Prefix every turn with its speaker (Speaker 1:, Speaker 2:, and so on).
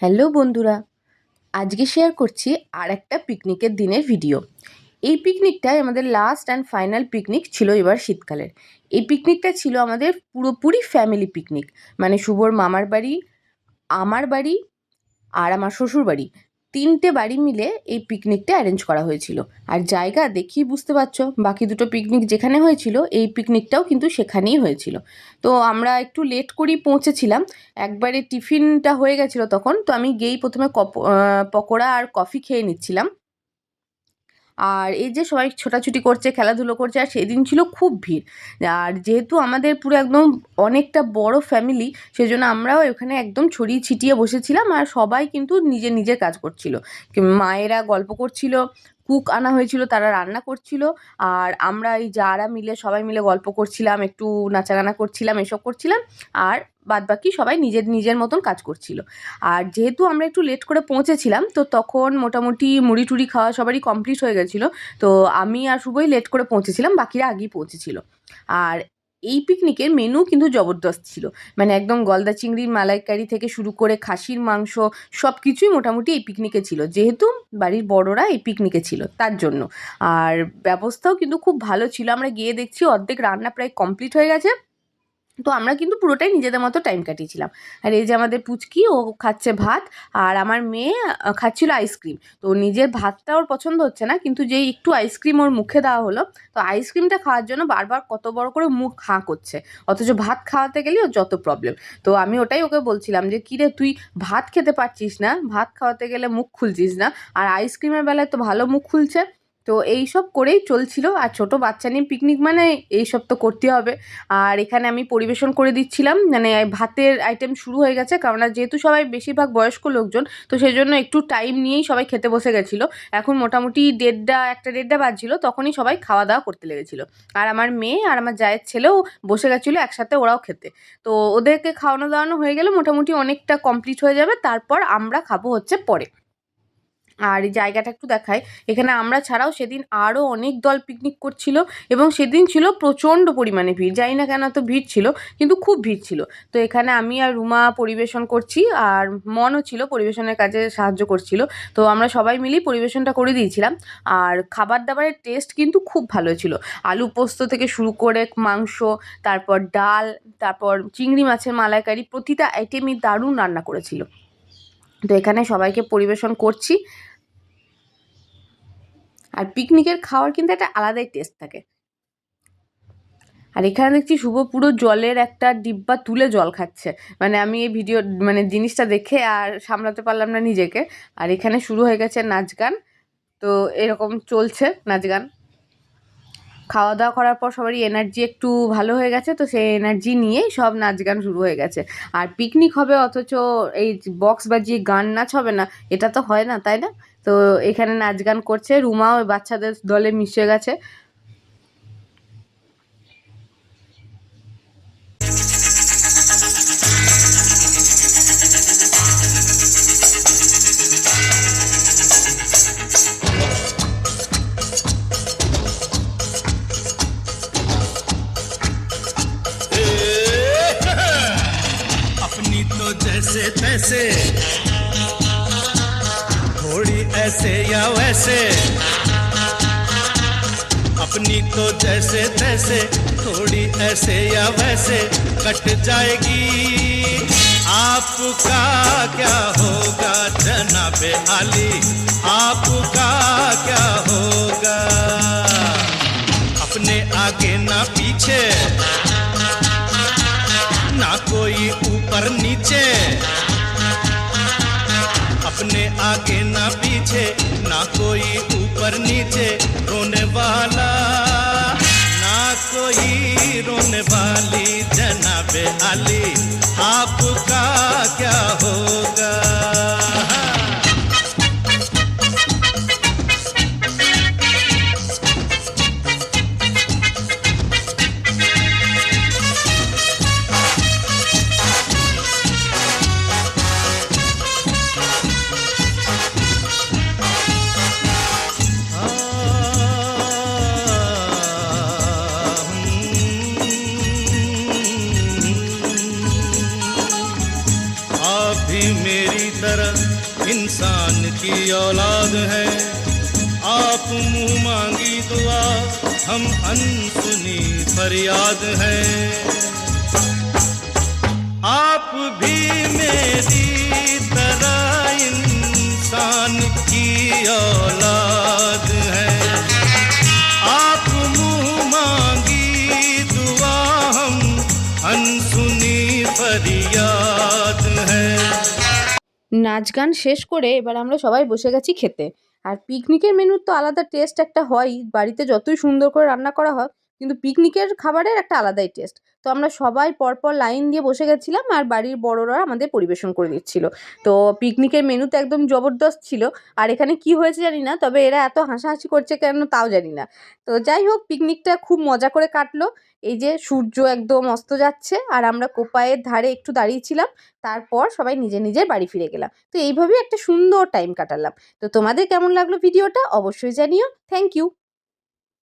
Speaker 1: Hello বন্ধুরা, আজকে share করছি আর একটা পিকনিকের দিনের ভিডিও এই পিকনিকটাই আমাদের লাস্ট অ্যান্ড ফাইনাল পিকনিক ছিল এবার শীতকালের। এই পিকনিকটা ছিল আমাদের পুরোপুরি ফ্যামিলি পিকনিক মানে শুভর মামার বাড়ি, আমার বাড়ি আর আমার শ্বশুর বাড়ি তিনটে বাড়ি মিলে এই পিকনিকটা অ্যারেঞ্জ করা হয়েছিল। আর জায়গা দেখি বুঝতে পারছ, বাকি দুটো পিকনিক যেখানে হয়েছিল, এই পিকনিকটাও কিন্তু সেখানেই হয়েছিল। তো আমরা একটু লেট করেই পৌঁছেছিলাম। একবারে টিফিনটা হয়ে গেছিল তখন, তো আমি গেই প্রথমে কপ পকোড়া আর কফি খেয়ে নিচ্ছিলাম। আর এই যে সবাই ছোটাছুটি করছে, খেলাধুলো করছে, আর সেদিন ছিল খুব ভিড়। আর যেহেতু আমাদের পুরো একদম অনেকটা বড় ফ্যামিলি সেজন্য আমরাও এখানে একদম ছড়িয়ে ছিটিয়ে বসেছিলাম আর সবাই কিন্তু নিজে নিজের কাজ করছিল। মায়েরা গল্প করছিল কুক আনা হয়েছিল, তারা রান্না করছিল, আর আমরা এই যারা মিলে সবাই মিলে গল্প করছিলাম, একটু নাচাগানা করছিলাম, এসব করছিলাম। আর বাদ বাকি সবাই নিজের নিজের মতন কাজ করছিল। আর যেহেতু আমরা একটু লেট করে পৌঁছেছিলাম, তো তখন মোটামুটি মুড়ি টুড়ি খাওয়া সবারই কমপ্লিট হয়ে গেছিল। তো আমি আর শুভই লেট করে পৌঁছেছিলাম, বাকিরা আগেই পৌঁছেছিল। আর এই পিকনিকের মেনু কিন্তু জবরদস্ত ছিল। মানে একদম গলদা চিংড়ির মালাইকারি থেকে শুরু করে খাসির মাংস সব কিছুই মোটামুটি এই পিকনিকে ছিল। যেহেতু বাড়ির বড়রা এই পিকনিকে ছিল তার জন্য। আর ব্যবস্থাও কিন্তু খুব ভালো ছিল। আমরা গিয়ে দেখছি অর্ধেক রান্না প্রায় কমপ্লিট হয়ে গেছে। তো আমরা কিন্তু পুরোটাই নিজেদের মতো টাইম কাটিয়েছিলাম। আর এই যে আমাদের পুচকি, ও খাচ্ছে ভাত, আর আমার মেয়ে খাচ্ছিল আইসক্রিম তো নিজের ভাতটা ওর পছন্দ হচ্ছে না, কিন্তু যেই একটু আইসক্রিম ওর মুখে দেওয়া হলো, তো আইসক্রিমটা খাওয়ার জন্য বারবার কত বড় করে মুখ হাঁ করছে। অথচ ভাত খাওয়াতে গেলেই ওর যত প্রবলেম তো আমি ওটাই ওকে বলছিলাম যে, কিরে, তুই ভাত খেতে পারছিস না? ভাত খাওয়াতে গেলে মুখ খুলছিস না? আর আইসক্রিমের বেলায় তো ভালো মুখ খুলছে। তো এই সব করেই চলছিল। আর ছোট বাচ্চা নিয়ে পিকনিক মানে এই সব তো করতে হবে। আর এখানে আমি পরিবেশন করে দিচ্ছিলাম। মানে ভাতের আইটেম শুরু হয়ে গেছে। কারণ যেহেতু সবাই বেশিরভাগ বয়স্ক লোকজন, তো সেই জন্য একটু টাইম নিয়েই সবাই খেতে বসে গেছিল। এখন মোটামুটি দেড়টা, একটা দেড়টা বাজছিল, তখনই সবাই খাওয়া দাওয়া করতে লেগেছিলো। আর আমার মেয়ে আর আমার জায়ের ছেলেও বসে গেছিল একসাথে ওরাও খেতে। তো ওদেরকে খাওয়ানো দাওয়ানো হয়ে গেলে মোটামুটি অনেকটা কমপ্লিট হয়ে যাবে। তারপর আমরা খাব হচ্ছে পরে। আর এই জায়গাটা একটু দেখায় এখানে আমরা ছাড়াও সেদিন আরও অনেক দল পিকনিক করছিল এবং সেদিন ছিল প্রচণ্ড পরিমাণে ভিড়। জানি না কেন এত ভিড় ছিল, কিন্তু খুব ভিড় ছিল। তো এখানে আমি আর রুমা পরিবেশন করছি আর মনও ছিল পরিবেশনের কাজে সাহায্য করছিল। তো আমরা সবাই মিলেই পরিবেশনটা করে দিয়েছিলাম। আর খাবার দাবারের টেস্ট কিন্তু খুব ভালো ছিল। আলু পোস্ত থেকে শুরু করে মাংস, তারপর ডাল, তারপর চিংড়ি মাছের মালাইকারি, প্রতিটা আইটেমই দারুণ রান্না করেছিল। তো এখানে সবাইকে পরিবেশন করছি। আর পিকনিকের খাওয়ার কিন্তু একটা আলাদাই টেস্ট থাকে। আর এখানে দেখছি শুভ পুরো জলের একটা ডিব্বা তুলে জল খাচ্ছে। মানে আমি এই ভিডিও মানে জিনিসটা দেখে আর সামলাতে পারলাম না নিজেকে। আর এখানে শুরু হয়ে গেছে নাচ গান। তো এরকম চলছে নাচ গান। খাওয়া দাওয়া করার পর সবারই এনার্জি একটু ভালো হয়ে গেছে, তো সেই এনার্জি নিয়েই সব নাচ গান শুরু হয়ে গেছে। আর পিকনিক হবে অথচ এই বক্স বাজিয়ে গান নাচ হবে না, এটা তো হয় না, তাই না? তো এখানে নাচ গান করছে রুমাও বাচ্চাদের দলে মিশে গেছে।
Speaker 2: जैसे तैसे थोड़ी ऐसे या वैसे। अपनी तो जैसे तैसे, थोड़ी ऐसे या वैसे कट जाएगी। आपका क्या होगा जनाबे आली? ऊपर नीचे। अपने आगे ना पीछे, ना कोई ऊपर नीचे। रोने वाला, ना कोई रोने वाली जनाबे आली। तरह इंसान की औलाद है। आप मुँह मांगी दुआ, हम अनसुनी फरियाद है। आप भी मेरी तरह
Speaker 1: নাচ গান শেষ করে এবার আমরা সবাই বসে গেছি খেতে। আর পিকনিকের মেনুর তো আলাদা টেস্ট একটা হয়ই। বাড়িতে যতই সুন্দর করে রান্না করা হয় কিন্তু পিকনিকের খাবারের একটা আলাদাই টেস্ট তো আমরা সবাই পরপর লাইন দিয়ে বসে গেছিলাম আর বাড়ির বড়রা আমাদের পরিবেশন করে দিচ্ছিল। তো পিকনিকের মেনু তো একদম জবরদস্ত ছিল। আর এখানে কি হয়েছে জানি না, তবে এরা এত হাসাহাসি করছে কেন তাও জানি না। তো যাই হোক পিকনিকটা খুব মজা করে কাটলো। এই যে সূর্য একদম অস্ত যাচ্ছে আর আমরা কোপায়ের ধারে একটু দাঁড়িয়েছিলাম তারপর সবাই নিজে নিজের বাড়ি ফিরে গেলাম। তো এইভাবেই একটা সুন্দর টাইম কাটালাম। তো তোমাদের কেমন লাগল ভিডিওটা অবশ্যই জানিও। Thank you